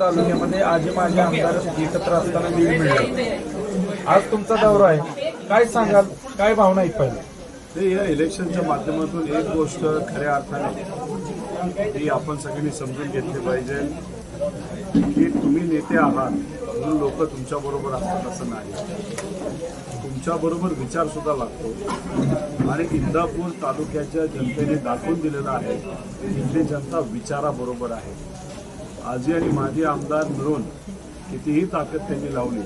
तालुक्यामध्ये आजी माझे आमदार एकत्र असताना लीड मिळलं. आज तुमचा दौरा आहे. काय सांगाल? काय भावना आहेत पहिले ते या इलेक्शनच्या माध्यमातून एक गोष्ट खऱ्या अर्थाने ही आपण सगळ्यांनी समजून घेतली पाहिजे की तुम्ही नेते आहात म्हणून लोक तुमच्या बरोबर असतात असं नाही. तुमच्या बरोबर विचार सुद्धा लागतो. आणि इंदापूर तालुक्याच्या जनतेने दाखवून दिलेलं आहे इथली जनता विचाराबरोबर आहे. आजी आणि माजी आमदार मिळून कितीही ताकद त्यांनी लावली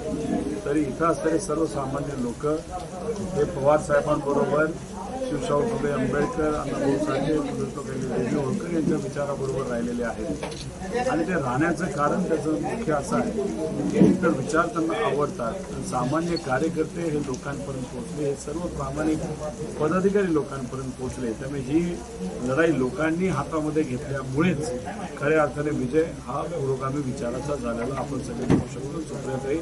तरी इथं असणारे सर्वसामान्य लोक हे पवार साहेबांबरोबर शिवशाहू फुले आंबेडकर अण्णाभाऊ साठे रेड्डी होळकर यांच्या विचाराबरोबर राहिलेले आहेत. आणि ते राहण्याचं कारण त्याचं मुख्य असं आहे की इतर विचार त्यांना आवडतात सामान्य कार्यकर्ते हे लोकांपर्यंत पोहोचले हे सर्व प्रामाणिक पदाधिकारी लोकांपर्यंत पोहोचले. त्यामुळे ही लढाई लोकांनी हातामध्ये घेतल्यामुळेच खऱ्या अर्थाने विजय हा पुरोगामी विचाराचा झालेला आपण सगळे म्हणू शकतो. सुप्रियाताई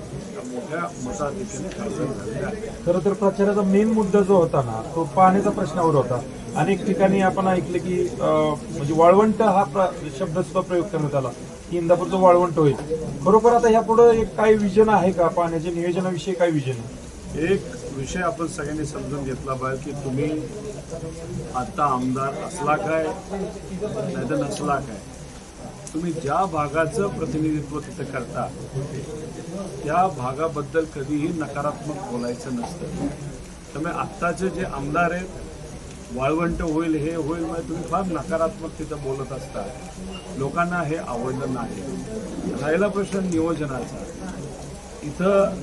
मोठ्या मताधिक्याने खासदार झालेल्या आहेत. खरं तर प्रचाराचा मेन मुद्दा जो होता ना तो पाण्याचा प्रश्नावर होता अनेक ठिकाणी आपण ऐकलं की म्हणजे वाळवंट हा प्र- शब्द सुद्धा प्रयोग करण्यात आला. की इंदापूरचं वाळवंट होईल. खरोखर आता ह्या एक काय विजन आहे का? पाण्याच्या नियोजनाविषयी काय विजन आहे? एक विषय आपण सगळ्यांनी समजून घेतला पाहिजे की तुम्ही आता आमदार असला काय नाहीतर नसला काय. तुम्ही ज्या भागाचं प्रतिनिधित्व तिथं करता त्या भागाबद्दल कधीही नकारात्मक बोलायचं नसतं. त्यामुळे आत्ताचे जे आमदार आहेत वाळवंट होईल हे होईल म्हणजे तुम्ही फार नकारात्मक तिथं बोलत असता. लोकांना हे आवडलं नाही. राहिला प्रश्न नियोजनाचा. इथं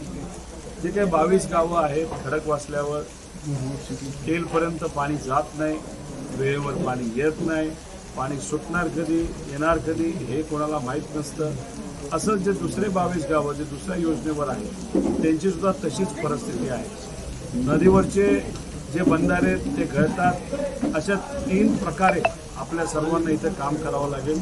जे काही बावीस गावं आहेत खडक वाचल्यावर केलपर्यंत पाणी जात नाही वेळेवर पाणी येत नाही पाणी सुटणार कधी येणार कधी हे कोणाला माहीत नसतं. असं जे दुसरे बावीस गावं जे दुसऱ्या योजनेवर आहेत त्यांची सुद्धा तशीच परिस्थिती आहे. नदीवरचे जे बंधारे आहेत ते घडतात अशा तीन प्रकारे आपल्या सर्वांना इथं काम करावं लागेल.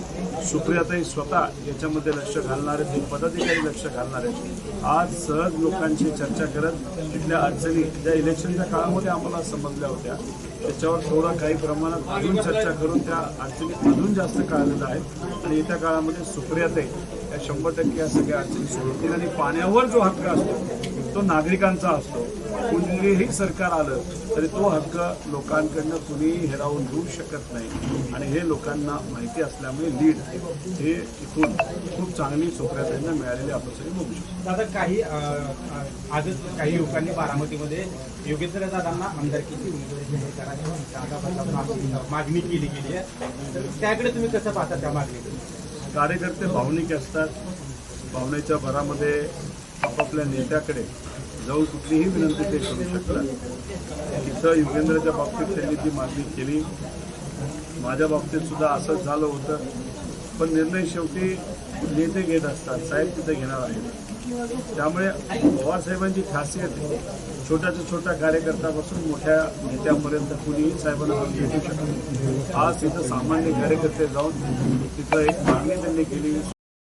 सुप्रियाताई स्वतः याच्यामध्ये लक्ष घालणार आहेत पदाधिकारी लक्ष घालणार आहेत. आज सहज लोकांशी चर्चा करत तिथल्या अडचणी ज्या इलेक्शनच्या काळामध्ये आम्हाला समजल्या होत्या त्याच्यावर थोडं काही प्रमाणात अजून चर्चा करून त्या अडचणी अजून जास्त कळलेल्या आहेत. आणि येत्या काळामध्ये सुप्रियाताई या शंभर टक्के या सगळ्या अडचणी सोडवतील. आणि पाण्यावर जो हक्क असतो तो नागरिकांचा असतो. कुणीही सरकार आलं तरी तो हक्क लोकांकडनं कुणीही हिरावून घेऊ शकत नाही. आणि हे लोकांना माहिती असल्यामुळे लीड हे इथून खूप चांगली सुप्रियाताईंना मिळालेली आपण सगळे बघू शकतो. दादा काही आजच काही युवकांनी बारामतीमध्ये योगेंद्र दादांना आमदारकीची उमेदवारी मागणी- केली गेली आहे. त्याकडे तुम्ही कसं पाहता त्या मागणीकडे? कार्यकर्ते भावनिक असतात. भावनेच्या भरामध्ये आपापल्या नेत्याकडे जाऊन कुठलीही विनंती ते करू शकतात तिथं युगेंद्रच्या बाबतीत त्यांनी ती मागणी केली. माझ्या बाबतीत सुद्धा असंच झालं होतं. पण निर्णय शेवटी नेते घेत असतात. साहेब तिथे घेणार आहेत. त्यामुळे पवार साहेबांची खासियत छोट्याच्या छोट्या कार्यकर्त्यापासून मोठ्या नेत्यापर्यंत कुणीही साहेबांना भेटू शकतो. आज तिथं सामान्य कार्यकर्ते जाऊन तिथं एक मागणी त्यांनी केली.